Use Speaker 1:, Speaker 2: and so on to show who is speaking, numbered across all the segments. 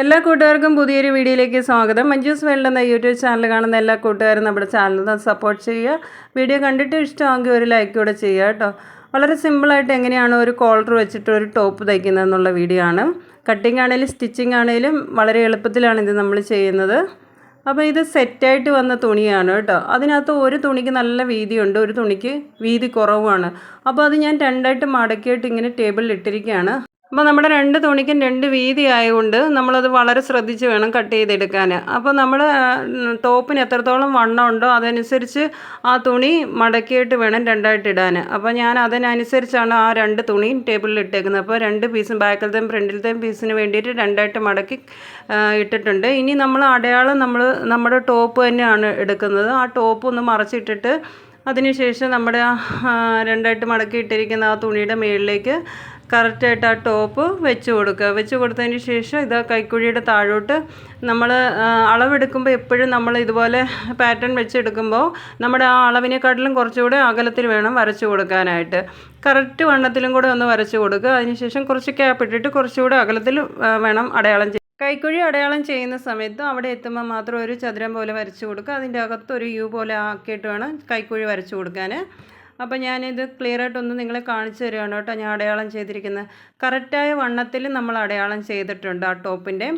Speaker 1: എല്ലാ കൂട്ടുകാർക്കും പുതിയൊരു വീഡിയോയിലേക്ക് സ്വാഗതം. മഞ്ജൂസ് വേൾഡ് എന്ന യൂട്യൂബ് ചാനൽ കാണുന്ന എല്ലാ കൂട്ടുകാരും നമ്മുടെ ചാനൽ സപ്പോർട്ട് ചെയ്യുക. വീഡിയോ കണ്ടിട്ട് ഇഷ്ടമാണെങ്കിൽ ഒരു ലൈക്ക് കൂടെ ചെയ്യുക കേട്ടോ. വളരെ സിമ്പിളായിട്ട് എങ്ങനെയാണ് ഒരു കോളർ വെച്ചിട്ട് ഒരു ടോപ്പ് തയ്ക്കുന്നത് എന്നുള്ള വീഡിയോ ആണ്. കട്ടിങ് ആണെങ്കിലും സ്റ്റിച്ചിങ് ആണെങ്കിലും വളരെ എളുപ്പത്തിലാണ് ഇത് നമ്മൾ ചെയ്യുന്നത്. അപ്പോൾ ഇത് സെറ്റായിട്ട് വന്ന തുണിയാണ് കേട്ടോ. അതിനകത്ത് ഒരു തുണിക്ക് നല്ല വീതിയുണ്ട് ഒരു തുണിക്ക് വീതി കുറവാണ് അപ്പോൾ അത് ഞാൻ രണ്ടായിട്ട് മടക്കിയിട്ട് ഇങ്ങനെ ടേബിളിൽ ഇട്ടിരിക്കുകയാണ്. അപ്പോൾ നമ്മുടെ രണ്ട് തുണിക്കും രണ്ട് വീതി ആയതുകൊണ്ട് നമ്മളത് വളരെ ശ്രദ്ധിച്ച് വേണം കട്ട് ചെയ്തെടുക്കാൻ അപ്പോൾ നമ്മൾ ടോപ്പിന് എത്രത്തോളം വണ്ണം ഉണ്ടോ അതനുസരിച്ച് ആ തുണി മടക്കിയിട്ട് വേണം രണ്ടായിട്ട് ഇടാൻ അപ്പോൾ ഞാൻ അതിനനുസരിച്ചാണ് ആ രണ്ട് തുണിയും ടേബിളിൽ ഇട്ടേക്കുന്നത്. അപ്പോൾ രണ്ട് പീസും ബാക്കിലത്തെയും ഫ്രണ്ടിലത്തെയും പീസിന് വേണ്ടിയിട്ട് രണ്ടായിട്ട് മടക്കി ഇട്ടിട്ടുണ്ട്. ഇനി നമ്മൾ അടയാളം നമ്മൾ നമ്മുടെ ടോപ്പ് തന്നെയാണ് എടുക്കുന്നത്. ആ ടോപ്പ് ഒന്ന് മറച്ചിട്ടിട്ട് അതിനുശേഷം നമ്മുടെ രണ്ടായിട്ട് മടക്കി ഇട്ടിരിക്കുന്ന ആ തുണിയുടെ മുകളിലേക്ക് കറക്റ്റായിട്ട് ആ ടോപ്പ് വെച്ച് കൊടുക്കുക. വെച്ച് കൊടുത്തതിന് ശേഷം ഇത് കൈക്കുഴിയുടെ താഴോട്ട് നമ്മൾ അളവെടുക്കുമ്പോൾ എപ്പോഴും നമ്മൾ ഇതുപോലെ പാറ്റേൺ വെച്ചെടുക്കുമ്പോൾ നമ്മുടെ ആ അളവിനെക്കാട്ടിലും കുറച്ചുകൂടെ അകലത്തിൽ വേണം വരച്ചു കൊടുക്കാനായിട്ട്. കറക്റ്റ് വണ്ണത്തിലും കൂടെ ഒന്ന് വരച്ച് കൊടുക്കുക. അതിനുശേഷം കുറച്ച് ക്യാപ്പ് ഇട്ടിട്ട് കുറച്ചുകൂടെ അകലത്തിൽ വേണം അടയാളം കൈക്കുഴി അടയാളം ചെയ്യുന്ന സമയത്ത് അവിടെ എത്തുമ്പോൾ മാത്രം ഒരു ചതുരം പോലെ വരച്ചു കൊടുക്കുക. അതിന്റെ അകത്ത് ഒരു യു പോലെ ആക്കിയിട്ട് വേണം കൈക്കുഴി വരച്ചു കൊടുക്കാൻ അപ്പോൾ ഞാനിത് ക്ലിയർ ആയിട്ടൊന്ന് നിങ്ങളെ കാണിച്ചു തരികയാണ് കേട്ടോ. ഞാൻ അടയാളം ചെയ്തിരിക്കുന്നത്. കറക്റ്റായ വണ്ണത്തിൽ നമ്മൾ അടയാളം ചെയ്തിട്ടുണ്ട് ആ ടോപ്പിന്റെ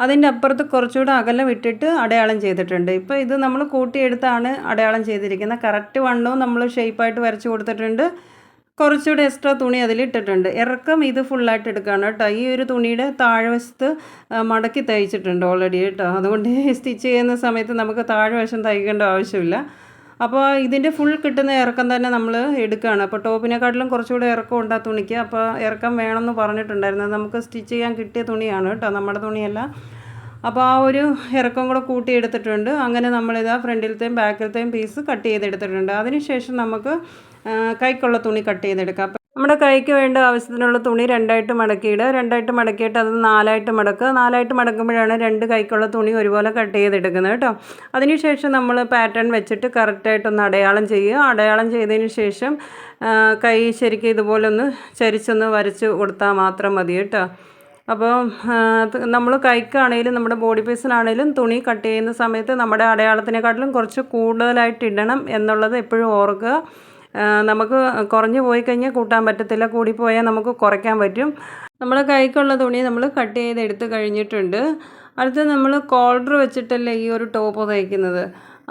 Speaker 1: അതിന്റെ അപ്പുറത്ത് കുറച്ചുകൂടെ അകലം വിട്ടിട്ട് അടയാളം ചെയ്തിട്ടുണ്ട്. ഇപ്പോൾ ഇത് നമ്മൾ കൂട്ടിയെടുത്താണ് അടയാളം ചെയ്തിരിക്കുന്നത്. കറക്റ്റ് വണ്ണവും നമ്മൾ ഷേപ്പായിട്ട് വരച്ച് കൊടുത്തിട്ടുണ്ട്. കുറച്ചുകൂടെ എക്സ്ട്രാ തുണി അതിലിട്ടിട്ടുണ്ട് ഇറക്കം ഇത് ഫുള്ളായിട്ട് എടുക്കുകയാണ് കേട്ടോ. ഈ ഒരു തുണിയുടെ താഴ്വശത്ത് മടക്കി തയ്ച്ചിട്ടുണ്ട് ഓൾറെഡി കേട്ടോ. അതുകൊണ്ട് സ്റ്റിച്ച് ചെയ്യുന്ന സമയത്ത് നമുക്ക് താഴ്വശം തയ്ക്കേണ്ട ആവശ്യമില്ല. അപ്പോൾ ഇതിന്റെ ഫുൾ കിട്ടുന്ന ഇറക്കം തന്നെ നമ്മൾ എടുക്കുകയാണ് അപ്പോൾ ടോപ്പിനെക്കാട്ടിലും കുറച്ചുകൂടെ ഇറക്കം ഉണ്ട് ആ തുണിക്ക്. അപ്പോൾ ഇറക്കം വേണമെന്ന് പറഞ്ഞിട്ടുണ്ടായിരുന്നു. നമുക്ക് സ്റ്റിച്ച് ചെയ്യാൻ കിട്ടിയ തുണിയാണ് കേട്ടോ നമ്മുടെ തുണിയല്ല. അപ്പോൾ ആ ഒരു ഇറക്കം കൂടെ കൂട്ടി എടുത്തിട്ടുണ്ട്. അങ്ങനെ ആ ഫ്രണ്ടിലത്തെയും ബാക്കിലത്തെയും പീസ് കട്ട് ചെയ്തെടുത്തിട്ടുണ്ട്. അതിനുശേഷം നമുക്ക് കൈക്കുള്ള തുണി കട്ട് ചെയ്തെടുക്കാം. നമ്മുടെ കൈക്ക് വേണ്ട ആവശ്യത്തിനുള്ള തുണി രണ്ടായിട്ട് മടക്കിയിടുക. രണ്ടായിട്ട് മടക്കിയിട്ട് അത് നാലായിട്ട് മടക്കുക. നാലായിട്ട് മടക്കുമ്പോഴാണ് രണ്ട് കൈക്കുള്ള തുണി ഒരുപോലെ കട്ട് ചെയ്തെടുക്കുന്നത് കേട്ടോ. അതിനുശേഷം നമ്മൾ പാറ്റേൺ വെച്ചിട്ട് കറക്റ്റായിട്ടൊന്ന് അടയാളം ചെയ്യുക. അടയാളം ചെയ്തതിന് ശേഷം കൈ ശരിക്കും ഇതുപോലെ ഒന്ന് ചരിച്ചൊന്ന് വരച്ച് കൊടുത്താൽ മാത്രം മതി കേട്ടോ. അപ്പോൾ നമ്മൾ കൈക്കാണെങ്കിലും നമ്മുടെ ബോഡി പീസിനാണെങ്കിലും തുണി കട്ട് ചെയ്യുന്ന സമയത്ത് നമ്മുടെ അടയാളത്തിനെക്കാട്ടിലും കുറച്ച് കൂടുതലായിട്ട് ഇടണം എന്നുള്ളത് എപ്പോഴും ഓർക്കുക. നമുക്ക് കുറഞ്ഞു പോയി കഴിഞ്ഞാൽ കൂട്ടാൻ പറ്റത്തില്ല. കൂടിപ്പോയാൽ നമുക്ക് കുറയ്ക്കാൻ പറ്റും. നമ്മുടെ കൈക്കുള്ള തുണി നമ്മൾ കട്ട് ചെയ്ത് എടുത്ത് കഴിഞ്ഞിട്ടുണ്ട്. അടുത്ത് നമ്മൾ കോൾഡർ വെച്ചിട്ടല്ലേ ഈ ഒരു ടോപ്പ് തയ്ക്കുന്നത്.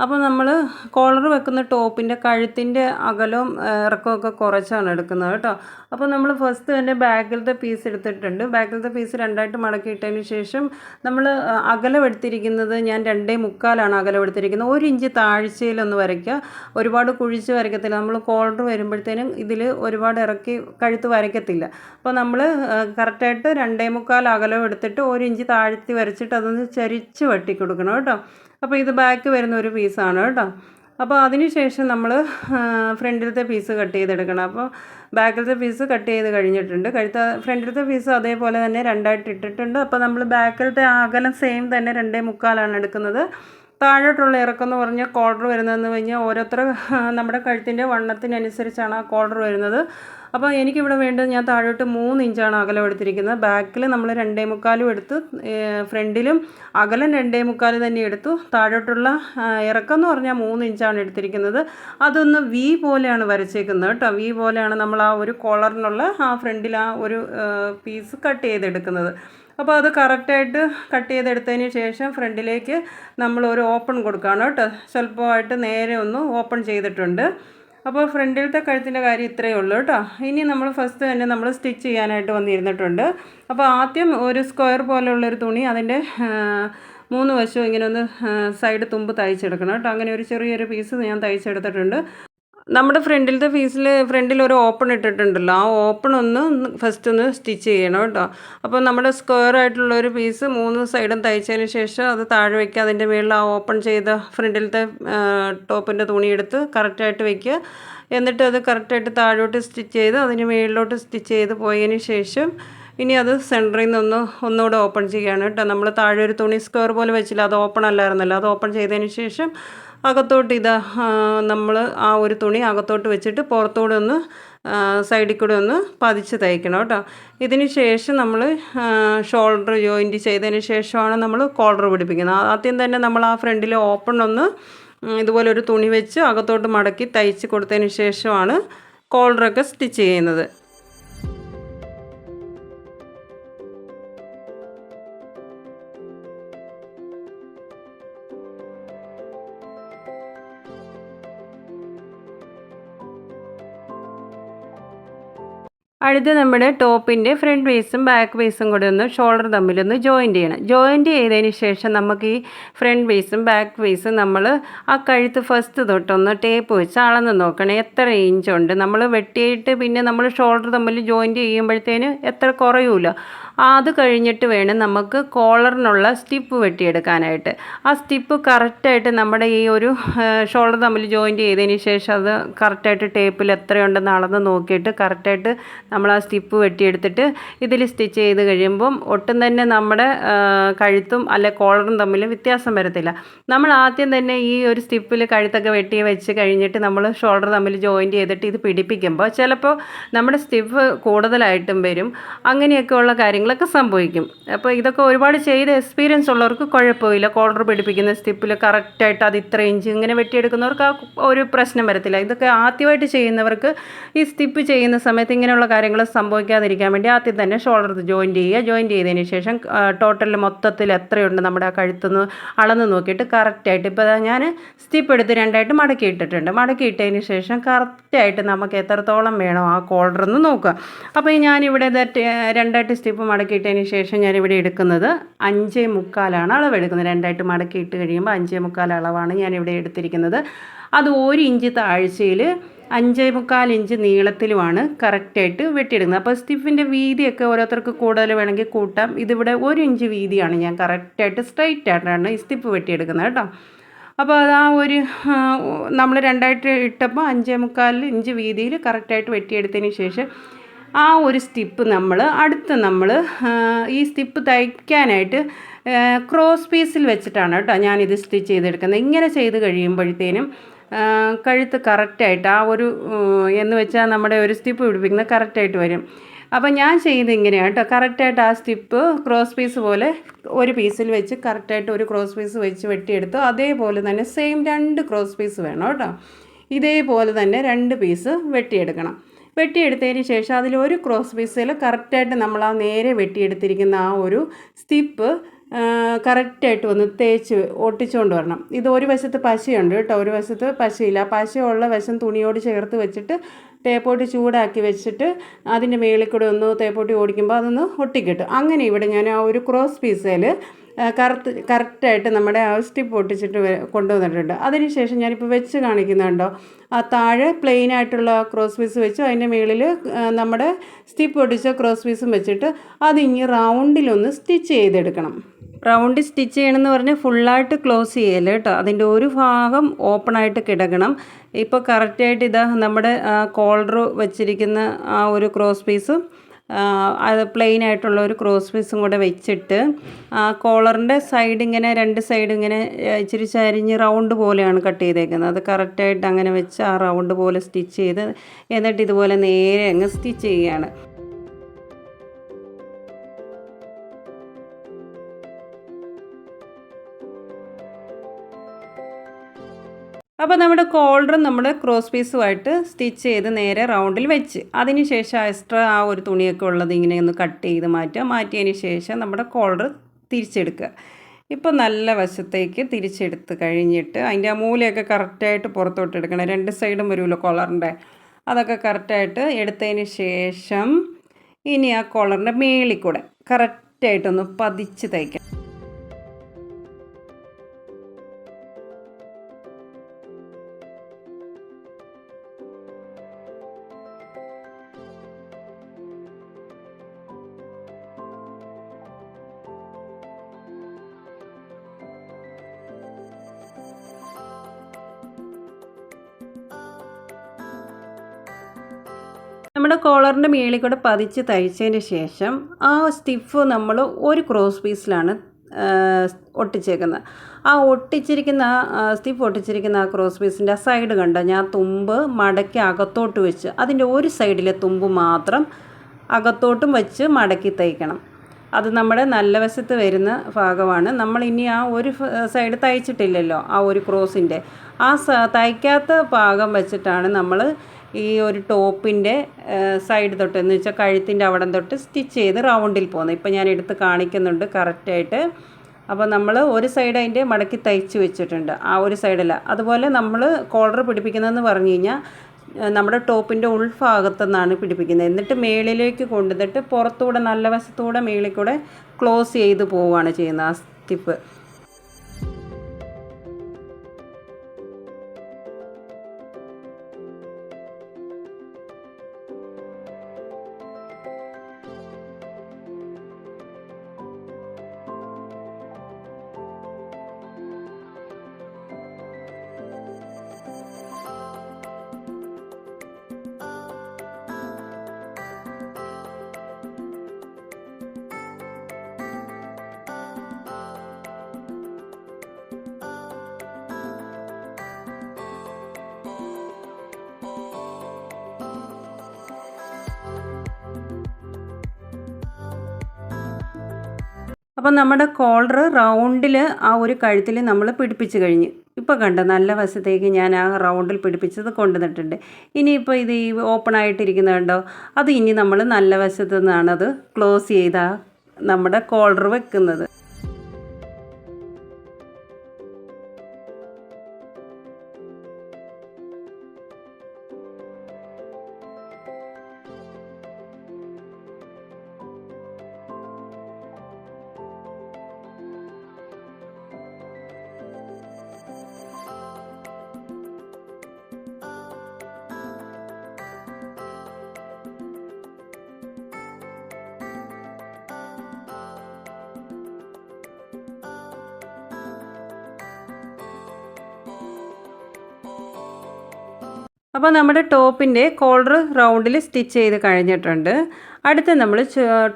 Speaker 1: അപ്പോൾ നമ്മൾ കോളർ വെക്കുന്ന ടോപ്പിന്റെ കഴുത്തിന്റെ അകലവും ഇറക്കമൊക്കെ കുറച്ചാണ് എടുക്കുന്നത് കേട്ടോ. അപ്പോൾ നമ്മൾ ഫസ്റ്റ് തന്നെ ബാക്കിലത്തെ പീസ് എടുത്തിട്ടുണ്ട്. ബാക്കിലത്തെ പീസ് രണ്ടായിട്ട് മടക്കിയിട്ടതിന് ശേഷം നമ്മൾ അകലം എടുത്തിരിക്കുന്നത് ഞാൻ രണ്ടേ മുക്കാലാണ് അകലം എടുത്തിരിക്കുന്നത് ഒരു ഇഞ്ച് താഴ്ചയിലൊന്ന് വരയ്ക്കുക. ഒരുപാട് കുഴിച്ച് വരയ്ക്കത്തില്ല. നമ്മൾ കോളർ വരുമ്പോഴത്തേനും ഇതിൽ ഒരുപാട് ഇറക്കി കഴുത്ത് വരയ്ക്കത്തില്ല. അപ്പോൾ നമ്മൾ കറക്റ്റായിട്ട് രണ്ടേ മുക്കാൽ അകലം എടുത്തിട്ട് ഒരു ഇഞ്ച് താഴ്ത്തി വരച്ചിട്ട് അതൊന്ന് ചരിച്ച് വെട്ടിക്കൊടുക്കണം കേട്ടോ. അപ്പോൾ ഇത് ബാക്ക് വരുന്ന ഒരു പീസാണ് കേട്ടോ. അപ്പോൾ അതിന് ശേഷം നമ്മൾ ഫ്രണ്ടിലത്തെ പീസ് കട്ട് ചെയ്തെടുക്കണം. അപ്പോൾ ബാക്കിലത്തെ പീസ് കട്ട് ചെയ്ത് കഴിഞ്ഞിട്ടുണ്ട്. കഴുത്ത ഫ്രണ്ടിലത്തെ പീസ് അതേപോലെ തന്നെ രണ്ടായിട്ട് ഇട്ടിട്ടുണ്ട്. അപ്പോൾ നമ്മൾ ബാക്കിലത്തെ അകലം സെയിം തന്നെ രണ്ടേ മുക്കാലാണ് എടുക്കുന്നത്. താഴോട്ടുള്ള ഇറക്കം എന്ന് പറഞ്ഞാൽ കോളർ വരുന്നതെന്ന് കഴിഞ്ഞാൽ ഓരോരുത്തർ നമ്മുടെ കഴുത്തിന്റെ വണ്ണത്തിനനുസരിച്ചാണ് ആ കോളർ വരുന്നത്. അപ്പോൾ എനിക്കിവിടെ വേണ്ടത് ഞാൻ താഴോട്ട് മൂന്ന് ഇഞ്ചാണ് അകലം എടുത്തിരിക്കുന്നത്. ബാക്കിൽ നമ്മൾ രണ്ടേ മുക്കാലും എടുത്ത് ഫ്രണ്ടിലും അകലം രണ്ടേ മുക്കാൽ തന്നെ എടുത്തു. താഴോട്ടുള്ള ഇറക്കം എന്ന് പറഞ്ഞാൽ മൂന്ന് ഇഞ്ചാണ് എടുത്തിരിക്കുന്നത്. അതൊന്ന് വി പോലെയാണ് വരച്ചേക്കുന്നത് കേട്ടോ. വി പോലെയാണ് നമ്മൾ ആ ഒരു കോളറിനുള്ള ആ ഫ്രണ്ടിൽ ആ ഒരു പീസ് കട്ട് ചെയ്തെടുക്കുന്നത്. അപ്പോൾ അത് കറക്റ്റായിട്ട് കട്ട് ചെയ്തെടുത്തതിന് ശേഷം ഫ്രണ്ടിലേക്ക് നമ്മൾ ഒരു ഓപ്പൺ കൊടുക്കുകയാണ് കേട്ടോ. സ്വല്പമായിട്ട് നേരെ ഒന്ന് ഓപ്പൺ ചെയ്തിട്ടുണ്ട്. അപ്പോൾ ഫ്രണ്ടിലത്തെ കഴുത്തിന്റെ കാര്യം ഇത്രയേ ഉള്ളൂ കേട്ടോ. ഇനി നമ്മൾ ഫസ്റ്റ് തന്നെ നമ്മൾ സ്റ്റിച്ച് ചെയ്യാനായിട്ട് വന്നിരുന്നിട്ടുണ്ട്. അപ്പോൾ ആദ്യം ഒരു സ്ക്വയർ പോലെയുള്ളൊരു തുണി അതിന്റെ മൂന്ന് വശവും ഇങ്ങനെ ഒന്ന് സൈഡ് തുമ്പ് തയ്ച്ചെടുക്കണം കേട്ടോ. അങ്ങനെ ഒരു ചെറിയൊരു പീസ് ഞാൻ തയ്ച്ചെടുത്തിട്ടുണ്ട്. നമ്മുടെ ഫ്രണ്ടിലത്തെ ഫീസിൽ ഫ്രണ്ടിൽ ഒരു ഓപ്പൺ ഇട്ടിട്ടുണ്ടല്ലോ. ആ ഓപ്പൺ ഒന്ന് ഫസ്റ്റ് ഒന്ന് സ്റ്റിച്ച് ചെയ്യണം കേട്ടോ. അപ്പോൾ നമ്മുടെ സ്ക്വയർ ആയിട്ടുള്ള ഒരു പീസ് മൂന്ന് സൈഡും തയ്ച്ചതിന് ശേഷം അത് താഴെ വയ്ക്കുക അതിന്റെ മുകളിൽ ആ ഓപ്പൺ ചെയ്ത ഫ്രണ്ടിലത്തെ ടോപ്പിന്റെ തുണി എടുത്ത് കറക്റ്റായിട്ട് വയ്ക്കുക എന്നിട്ട് അത് കറക്റ്റായിട്ട് താഴോട്ട് സ്റ്റിച്ച് ചെയ്ത് അതിന് മുകളിലോട്ട് സ്റ്റിച്ച് ചെയ്ത് പോയതിന് ശേഷം ഇനി അത് സെന്ററിൽ നിന്ന് ഒന്നുകൂടെ ഓപ്പൺ ചെയ്യുകയാണ് കേട്ടോ. നമ്മൾ താഴെ ഒരു തുണി സ്ക്വയർ പോലെ വെച്ചില്ല. അത് ഓപ്പൺ അല്ലായിരുന്നല്ലോ. അത് ഓപ്പൺ ചെയ്തതിന് ശേഷം അകത്തോട്ട് ഇതാ നമ്മൾ ആ ഒരു തുണി അകത്തോട്ട് വെച്ചിട്ട് പുറത്തോട്ട് ഒന്ന് സൈഡിൽ കൂടെ ഒന്ന് പതിച്ച് തയ്ക്കണം കേട്ടോ. ഇതിന് ശേഷം നമ്മൾ ഷോൾഡർ ജോയിന്റ് ചെയ്തതിന് ശേഷമാണ് നമ്മൾ കോളർ പിടിപ്പിക്കുന്നത്. ആദ്യം തന്നെ നമ്മൾ ആ ഫ്രണ്ടിൽ ഓപ്പൺ ഒന്ന് ഇതുപോലെ ഒരു തുണി വെച്ച് അകത്തോട്ട് മടക്കി തയ്ച്ച് കൊടുത്തതിന് ശേഷമാണ് കോളറൊക്കെ സ്റ്റിച്ച് ചെയ്യുന്നത്. അടുത്ത് നമ്മുടെ ടോപ്പിന്റെ ഫ്രണ്ട് പീസും ബാക്ക് പീസും കൂടെ ഒന്ന് ഷോൾഡർ തമ്മിലൊന്ന് ജോയിന്റ് ചെയ്യണം. ജോയിന്റ് ചെയ്തതിന് ശേഷം നമുക്ക് ഈ ഫ്രണ്ട് പീസും ബാക്ക് പീസും നമ്മൾ ആ കഴുത്ത് ഫസ്റ്റ് തൊട്ടൊന്ന് ടേപ്പ് വെച്ച് അളന്ന് നോക്കണം. എത്ര ഇഞ്ചുണ്ട് നമ്മൾ വെട്ടിയിട്ട് പിന്നെ നമ്മൾ ഷോൾഡർ തമ്മിൽ ജോയിന്റ് ചെയ്യുമ്പോഴത്തേന് എത്ര കുറയൂല? അത് കഴിഞ്ഞിട്ട് വേണം നമുക്ക് കോളറിനുള്ള സ്റ്റിപ്പ് വെട്ടിയെടുക്കാനായിട്ട്. ആ സ്റ്റിപ്പ് കറക്റ്റായിട്ട് നമ്മുടെ ഈ ഒരു ഷോൾഡർ തമ്മിൽ ജോയിന്റ് ചെയ്തതിന് ശേഷം അത് കറക്റ്റായിട്ട് ടേപ്പിൽ എത്രയുണ്ടെന്ന് അളന്ന് നോക്കിയിട്ട് കറക്റ്റായിട്ട് നമ്മൾ ആ സ്റ്റിപ്പ് വെട്ടിയെടുത്തിട്ട് ഇതിൽ സ്റ്റിച്ച് ചെയ്ത് കഴിയുമ്പം ഒട്ടും തന്നെ നമ്മുടെ കഴുത്തും അല്ലെ കോളറും തമ്മിൽ വ്യത്യാസം വരത്തില്ല. നമ്മൾ ആദ്യം തന്നെ ഈ ഒരു സ്റ്റിപ്പിൽ കഴുത്തൊക്കെ വെട്ടി വെച്ച് കഴിഞ്ഞിട്ട് നമ്മൾ ഷോൾഡർ തമ്മിൽ ജോയിന്റ് ചെയ്തിട്ട് ഇത് പിടിപ്പിക്കുമ്പോൾ ചിലപ്പോൾ നമ്മുടെ സ്റ്റിപ്പ് കൂടുതലായിട്ടും വരും. അങ്ങനെയൊക്കെ ഉള്ള കാര്യങ്ങളൊക്കെ സംഭവിക്കും. അപ്പോൾ ഇതൊക്കെ ഒരുപാട് ചെയ്ത് എക്സ്പീരിയൻസ് ഉള്ളവർക്ക് കുഴപ്പമില്ല. കോളർ പിടിപ്പിക്കുന്ന സ്റ്റിപ്പിൽ കറക്റ്റായിട്ട് അത് ഇത്ര ഇഞ്ച് ഇങ്ങനെ വെട്ടിയെടുക്കുന്നവർക്ക് ആ ഒരു പ്രശ്നം വരത്തില്ല. ഇതൊക്കെ ആദ്യമായിട്ട് ചെയ്യുന്നവർക്ക് ഈ സ്റ്റിപ്പ് ചെയ്യുന്ന സമയത്ത് ഇങ്ങനെയുള്ള കാര്യങ്ങൾ സംഭവിക്കാതിരിക്കാൻ വേണ്ടി ആദ്യം തന്നെ ഷോൾഡർ ജോയിന്റ് ചെയ്യുക. ജോയിന്റ് ചെയ്തതിന് ശേഷം ടോട്ടൽ മൊത്തത്തിൽ എത്രയുണ്ട് നമ്മുടെ ആ കഴുത്തുനിന്ന് അളന്ന് നോക്കിയിട്ട് കറക്റ്റായിട്ട് ഇപ്പോൾ ഞാൻ സ്റ്റിപ്പ് എടുത്ത് രണ്ടായിട്ട് മടക്കി ഇട്ടിട്ടുണ്ട്. മടക്കി ഇട്ടതിന് ശേഷം കറക്റ്റായിട്ട് നമുക്ക് എത്രത്തോളം വേണോ ആ കോളർ എന്ന് നോക്കുക. അപ്പോൾ ഞാനിവിടെ രണ്ടായിട്ട് സ്റ്റിപ്പ് മടക്കിയിട്ടതിന് ശേഷം ഞാനിവിടെ എടുക്കുന്നത് അഞ്ചേ മുക്കാലാണ് അളവ് എടുക്കുന്നത് രണ്ടായിട്ട് മടക്കി ഇട്ട് കഴിയുമ്പോൾ അഞ്ചേ മുക്കാൽ അളവാണ് ഞാനിവിടെ എടുത്തിരിക്കുന്നത്. അത് ഒരു ഇഞ്ച് താഴ്ചയിൽ അഞ്ചേ മുക്കാൽ ഇഞ്ച് നീളത്തിലുമാണ് കറക്റ്റായിട്ട് വെട്ടിയെടുക്കുന്നത് അപ്പോൾ സ്റ്റിഫിന്റെ വീതിയൊക്കെ ഓരോരുത്തർക്ക് കൂടുതൽ വേണമെങ്കിൽ കൂട്ടാം. ഇതിവിടെ ഒരു ഇഞ്ച് വീതിയാണ് ഞാൻ കറക്റ്റായിട്ട് സ്ട്രൈറ്റ് ആയിട്ടാണ് ഈ സ്റ്റിപ്പ് വെട്ടിയെടുക്കുന്നത് കേട്ടോ. അപ്പോൾ അത് ആ ഒരു നമ്മൾ രണ്ടായിട്ട് ഇട്ടപ്പോൾ അഞ്ചേ മുക്കാൽ ഇഞ്ച് വീതിയിൽ കറക്റ്റായിട്ട് വെട്ടിയെടുത്തതിന് ശേഷം ആ ഒരു സ്റ്റിപ്പ് നമ്മൾ അടുത്ത് നമ്മൾ ഈ സ്റ്റിപ്പ് തയ്ക്കാനായിട്ട് ക്രോസ് പീസിൽ വെച്ചിട്ടാണ് കേട്ടോ ഞാനിത് സ്റ്റിച്ച് ചെയ്തെടുക്കുന്നത്. ഇങ്ങനെ ചെയ്ത് കഴിയുമ്പോഴത്തേനും കഴുത്ത് കറക്റ്റായിട്ട് ആ ഒരു എന്ന് വെച്ചാൽ നമ്മുടെ ഒരു സ്റ്റിപ്പ് പിടിപ്പിക്കുന്നത് കറക്റ്റായിട്ട് വരും. അപ്പോൾ ഞാൻ ചെയ്യുന്നത് ഇങ്ങനെയാണ് കേട്ടോ. കറക്റ്റായിട്ട് ആ സ്റ്റിപ്പ് ക്രോസ് പീസ് പോലെ ഒരു പീസിൽ വെച്ച് കറക്റ്റായിട്ട് ഒരു ക്രോസ് പീസ് വെച്ച് വെട്ടിയെടുത്തു. അതേപോലെ തന്നെ സെയിം രണ്ട് ക്രോസ് പീസ് വേണം കേട്ടോ. ഇതേപോലെ തന്നെ രണ്ട് പീസ് വെട്ടിയെടുക്കണം. വെട്ടിയെടുത്തതിന് ശേഷം അതിൽ ഒരു ക്രോസ് പീസിൽ കറക്റ്റായിട്ട് നമ്മൾ ആ നേരെ വെട്ടിയെടുത്തിരിക്കുന്ന ആ ഒരു സ്റ്റിപ്പ് കറക്റ്റായിട്ട് വന്ന് തേച്ച് ഒട്ടിച്ചുകൊണ്ട് വരണം. ഇത് ഒരു വശത്ത് പശയുണ്ട് കേട്ടോ ഒരു വശത്ത് പശയില്ല. പശയുള്ള വശം തുണിയോട് ചേർത്ത് വെച്ചിട്ട് തേപ്പോട്ടി ചൂടാക്കി വെച്ചിട്ട് അതിന്റെ മേളിൽ കൂടെ ഒന്ന് തേപ്പോട്ടി ഓടിക്കുമ്പോൾ അതൊന്ന് ഒട്ടിക്കിട്ടും. അങ്ങനെ ഇവിടെ ഞാൻ ആ ഒരു ക്രോസ് പീസേൽ കറക്റ്റ് കറക്റ്റായിട്ട് നമ്മുടെ ആ സ്റ്റിപ്പ് ഒട്ടിച്ചിട്ട് കൊണ്ടുവന്നിട്ടുണ്ട്. അതിനുശേഷം ഞാനിപ്പോൾ വെച്ച് കാണിക്കുന്നുണ്ടോ? ആ താഴെ പ്ലെയിൻ ആയിട്ടുള്ള ക്രോസ് പീസ് വെച്ച് അതിന്റെ മുകളിൽ നമ്മുടെ സ്റ്റിപ്പ് ഒട്ടിച്ച ക്രോസ് പീസും വെച്ചിട്ട് അതിങ്ങി റൗണ്ടിലൊന്ന് സ്റ്റിച്ച് ചെയ്തെടുക്കണം. റൗണ്ട് സ്റ്റിച്ച് ചെയ്യണമെന്ന് പറഞ്ഞാൽ ഫുള്ളായിട്ട് ക്ലോസ് ചെയ്യല്ലേ കേട്ടോ? അതിന്റെ ഒരു ഭാഗം ഓപ്പൺ ആയിട്ട് കിടക്കണം. ഇപ്പോൾ കറക്റ്റായിട്ട് ഇതാ നമ്മുടെ കോളർ വെച്ചിരിക്കുന്ന ആ ഒരു ക്രോസ് പീസും അത് പ്ലെയിൻ ആയിട്ടുള്ള ഒരു ക്രോസ് പീസും കൂടെ വെച്ചിട്ട് ആ കോളറിന്റെ സൈഡ് ഇങ്ങനെ രണ്ട് സൈഡ് ഇങ്ങനെ ഇച്ചിരി ചരിഞ്ഞ് റൗണ്ട് പോലെയാണ് കട്ട് ചെയ്തേക്കുന്നത്. അത് കറക്റ്റായിട്ട് അങ്ങനെ വെച്ച് ആ റൗണ്ട് പോലെ സ്റ്റിച്ച് ചെയ്ത് എന്നിട്ട് ഇതുപോലെ നേരെ അങ്ങ് സ്റ്റിച്ച് ചെയ്യുകയാണ്. അപ്പോൾ നമ്മുടെ കോൾഡർ നമ്മുടെ ക്രോസ് പീസുമായിട്ട് സ്റ്റിച്ച് ചെയ്ത് നേരെ റൗണ്ടിൽ വെച്ച്. അതിന് ശേഷം എക്സ്ട്രാ ആ ഒരു തുണിയൊക്കെ ഉള്ളത് ഇങ്ങനെ ഒന്ന് കട്ട് ചെയ്ത് മാറ്റുക. മാറ്റിയതിന് ശേഷം നമ്മുടെ കോൾഡർ തിരിച്ചെടുക്കുക. ഇപ്പോൾ നല്ല വശത്തേക്ക് തിരിച്ചെടുത്ത് കഴിഞ്ഞിട്ട് അതിന്റെ ആ മൂലയൊക്കെ കറക്റ്റായിട്ട് പുറത്തോട്ട് എടുക്കണം. രണ്ട് സൈഡും വരുമല്ലോ കോളറിന്റെ അതൊക്കെ കറക്റ്റായിട്ട് എടുത്തതിന് ശേഷം ഇനി ആ കോളറിന്റെ മേളിൽ കൂടെ കറക്റ്റായിട്ടൊന്ന് പതിച്ച് തയ്ക്കണം നമ്മുടെ കോളറിന്റെ മേളിൽ കൂടെ പതിച്ച് തയ്ച്ചതിന് ശേഷം ആ സ്റ്റിഫ് നമ്മൾ ഒരു ക്രോസ് പീസിലാണ് ഒട്ടിച്ചേക്കുന്നത്. ആ ഒട്ടിച്ചിരിക്കുന്ന സ്റ്റിഫ് ഒട്ടിച്ചിരിക്കുന്ന ആ ക്രോസ് പീസിന്റെ ആ സൈഡ് കണ്ട? ഞാൻ തുമ്പ് മടക്കി അകത്തോട്ട് വെച്ച് അതിന്റെ ഒരു സൈഡിലെ തുമ്പ് മാത്രം അകത്തോട്ടും വെച്ച് മടക്കി തയ്ക്കണം. അത് നമ്മുടെ നല്ല വശത്ത് വരുന്ന ഭാഗമാണ്. നമ്മൾ ഇനി ആ ഒരു സൈഡ് തയ്ച്ചിട്ടില്ലല്ലോ ആ ഒരു ക്രോസിന്റെ. ആ തയ്ക്കാത്ത ഭാഗം വെച്ചിട്ടാണ് നമ്മൾ ഈ ഒരു ടോപ്പിന്റെ സൈഡ് തൊട്ട് എന്ന് വെച്ചാൽ കഴുത്തിന്റെ അവിടം തൊട്ട് സ്റ്റിച്ച് ചെയ്ത് റൗണ്ടിൽ പോകുന്നത് ഇപ്പം ഞാൻ എടുത്ത് കാണിക്കുന്നുണ്ട് കറക്റ്റായിട്ട്. അപ്പോൾ നമ്മൾ ഒരു സൈഡ് അതിന്റെ മടക്കി തയ്ച്ച് വെച്ചിട്ടുണ്ട്. ആ ഒരു സൈഡല്ല. അതുപോലെ നമ്മൾ കോളർ പിടിപ്പിക്കുന്നതെന്ന് പറഞ്ഞു കഴിഞ്ഞാൽ നമ്മുടെ ടോപ്പിന്റെ ഉൾഭാഗത്തു നിന്നാണ് പിടിപ്പിക്കുന്നത്. എന്നിട്ട് മേളിലേക്ക് കൊണ്ടുവന്നിട്ട് പുറത്തൂടെ നല്ല വശത്തൂടെ മേളിൽ കൂടെ ക്ലോസ് ചെയ്ത് പോവുകയാണ് ചെയ്യുന്നത് ആ സ്റ്റിപ്പ്. അപ്പം നമ്മുടെ കോളർ റൗണ്ടിൽ ആ ഒരു കഴുത്തിൽ നമ്മൾ പിടിപ്പിച്ച് കഴിഞ്ഞ്. ഇപ്പോൾ കണ്ട നല്ല വശത്തേക്ക് ഞാൻ ആ റൗണ്ടിൽ പിടിപ്പിച്ചത് കൊണ്ടുവന്നിട്ടുണ്ട്. ഇനിയിപ്പോൾ ഇത് ഈ ഓപ്പൺ ആയിട്ടിരിക്കുന്ന കണ്ടോ അത് ഇനി നമ്മൾ നല്ല വശത്തു നിന്നാണ് അത് ക്ലോസ് ചെയ്താൽ നമ്മുടെ കോളർ വെക്കുന്നത്. അപ്പോൾ നമ്മുടെ ടോപ്പിന്റെ കോളർ റൗണ്ടിൽ സ്റ്റിച്ച് ചെയ്ത് കഴിഞ്ഞിട്ടുണ്ട്. അടുത്ത് നമ്മൾ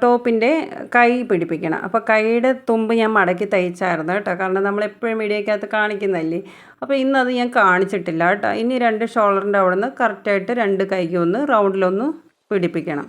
Speaker 1: ടോപ്പിന്റെ കൈ പിടിപ്പിക്കണം. അപ്പോൾ കൈയുടെ തുമ്പ് ഞാൻ മടക്കി തയ്ച്ചായിരുന്നു കേട്ടോ. കാരണം നമ്മൾ എപ്പോഴും വീഡിയോക്കകത്ത് കാണിക്കുന്നതല്ലേ. അപ്പോൾ ഇന്നത് ഞാൻ കാണിച്ചിട്ടില്ല കേട്ടോ. ഇനി രണ്ട് ഷോൾഡറിന്റെ അവിടെ നിന്ന് കറക്റ്റായിട്ട് രണ്ട് കൈക്ക് ഒന്ന് റൗണ്ടിലൊന്ന് പിടിപ്പിക്കണം.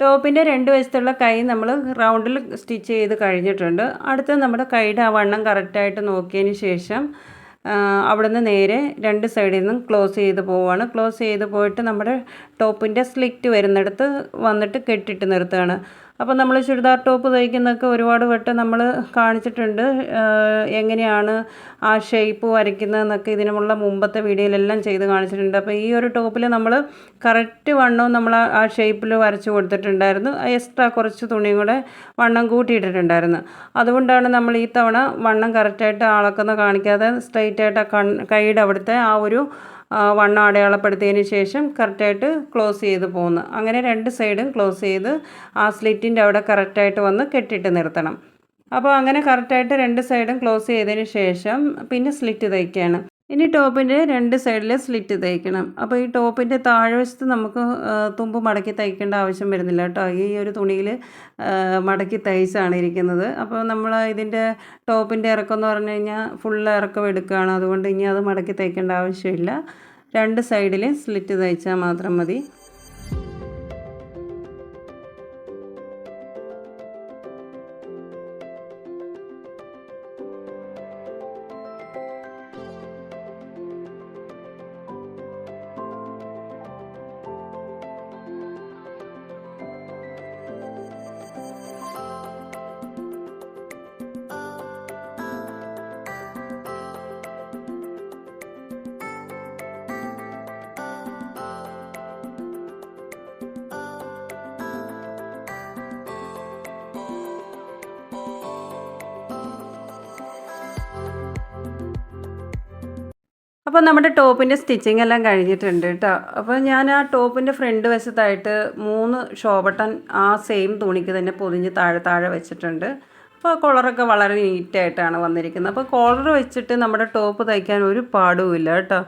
Speaker 1: ടോപ്പിന്റെ രണ്ട് വശത്തുള്ള കൈ നമ്മൾ റൗണ്ടിൽ സ്റ്റിച്ച് ചെയ്ത് കഴിഞ്ഞിട്ടുണ്ട്. അടുത്ത നമ്മുടെ കൈയുടെ ആ വണ്ണം കറക്റ്റായിട്ട് നോക്കിയതിന് ശേഷം അവിടെ നിന്ന് നേരെ രണ്ട് സൈഡിൽ നിന്നും ക്ലോസ് ചെയ്ത് പോവുകയാണ്. ക്ലോസ് ചെയ്ത് പോയിട്ട് നമ്മുടെ ടോപ്പിന്റെ സ്ലിറ്റ് വരുന്നിടത്ത് വന്നിട്ട് കെട്ടിട്ട് നിർത്തുകയാണ്. അപ്പോൾ നമ്മൾ ചുരിദാർ ടോപ്പ് തയ്ക്കുന്നതൊക്കെ ഒരുപാട് വട്ടം നമ്മൾ കാണിച്ചിട്ടുണ്ട്. എങ്ങനെയാണ് ആ ഷേപ്പ് വരയ്ക്കുന്നതെന്നൊക്കെ ഇതിനുമുള്ള മുമ്പത്തെ വീഡിയോയിലെല്ലാം ചെയ്ത് കാണിച്ചിട്ടുണ്ട്. അപ്പോൾ ഈ ഒരു ടോപ്പിൽ നമ്മൾ കറക്റ്റ് വണ്ണവും നമ്മൾ ആ ഷേപ്പിൽ വരച്ച് കൊടുത്തിട്ടുണ്ടായിരുന്നു. എക്സ്ട്രാ കുറച്ച് തുണിയും കൂടെ വണ്ണം കൂട്ടിയിട്ടിട്ടുണ്ടായിരുന്നു. അതുകൊണ്ടാണ് നമ്മൾ ഈ തവണ വണ്ണം കറക്റ്റായിട്ട് അളക്കുന്ന കാണിക്കാതെ സ്ട്രെയിറ്റ് ആയിട്ട് കൈയുടെ അവിടുത്തെ ആ ഒരു വണ്ണം അടയാളപ്പെടുത്തിയതിന് ശേഷം കറക്റ്റായിട്ട് ക്ലോസ് ചെയ്ത് പോകുന്നു അങ്ങനെ രണ്ട് സൈഡും ക്ലോസ് ചെയ്ത് ആ സ്ലിറ്റിന്റെ അവിടെ കറക്റ്റായിട്ട് വന്ന് കെട്ടിട്ട് നിർത്തണം. അപ്പോൾ അങ്ങനെ കറക്റ്റായിട്ട് രണ്ട് സൈഡും ക്ലോസ് ചെയ്തതിന് ശേഷം പിന്നെ സ്ലിറ്റ് തയ്ക്കുകയാണ് ഇനി ടോപ്പിന്റെ രണ്ട് സൈഡിൽ സ്ലിറ്റ് തയ്ക്കണം അപ്പോൾ ഈ ടോപ്പിന്റെ താഴ്വശത്ത് നമുക്ക് തുമ്പ് മടക്കി തയ്ക്കേണ്ട ആവശ്യം വരുന്നില്ല കേട്ടോ. ഈ ഒരു തുണിയിൽ മടക്കി തയ്ച്ചാണ് ഇരിക്കുന്നത്. അപ്പോൾ നമ്മൾ ഇതിന്റെ ടോപ്പിന്റെ ഇറക്കം എന്ന് പറഞ്ഞു കഴിഞ്ഞാൽ ഫുൾ ഇറക്കം എടുക്കുകയാണ്. അതുകൊണ്ട് ഇനി അത് മടക്കി തയ്ക്കേണ്ട ആവശ്യമില്ല. രണ്ട് സൈഡിൽ സ്ലിറ്റ് തയ്ച്ചാൽ മാത്രം മതി. അപ്പോൾ നമ്മുടെ ടോപ്പിന്റെ സ്റ്റിച്ചിങ് എല്ലാം കഴിഞ്ഞിട്ടുണ്ട് കേട്ടോ. അപ്പോൾ ഞാൻ ആ ടോപ്പിന്റെ ഫ്രണ്ട് വശത്തായിട്ട് മൂന്ന് ഷോ ബട്ടൺ ആ സെയിം തുണിക്ക് തന്നെ പൊതിഞ്ഞ് താഴെ താഴെ വെച്ചിട്ടുണ്ട്. അപ്പോൾ കോളറൊക്കെ വളരെ നീറ്റായിട്ടാണ് വന്നിരിക്കുന്നത്. അപ്പോൾ കോളർ വെച്ചിട്ട് നമ്മുടെ ടോപ്പ് തയ്ക്കാൻ ഒരു പാടുമില്ല കേട്ടോ.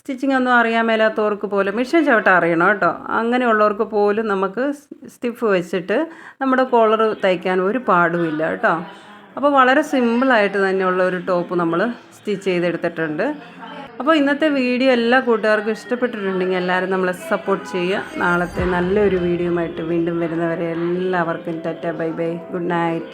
Speaker 1: സ്റ്റിച്ചിങ് ഒന്നും അറിയാൻ മേലാത്തവർക്ക് പോലും മിഷൻ ചവിട്ട അറിയണം കേട്ടോ. അങ്ങനെയുള്ളവർക്ക് പോലും നമുക്ക് സ്റ്റിഫ് വെച്ചിട്ട് നമ്മുടെ കോളർ തയ്ക്കാൻ ഒരു പാടുമില്ല കേട്ടോ. അപ്പോൾ വളരെ സിമ്പിളായിട്ട് തന്നെയുള്ള ഒരു ടോപ്പ് നമ്മൾ സ്റ്റിച്ച് ചെയ്തെടുത്തിട്ടുണ്ട്. അപ്പോൾ ഇന്നത്തെ വീഡിയോ എല്ലാ കൂട്ടുകാർക്കും ഇഷ്ടപ്പെട്ടിട്ടുണ്ടെങ്കിൽ എല്ലാവരും നമ്മളെ സപ്പോർട്ട് ചെയ്യുക. നാളത്തെ നല്ലൊരു വീഡിയോയുമായിട്ട് വീണ്ടും വരുന്നവരെ എല്ലാവർക്കും tata bye bye. Good night.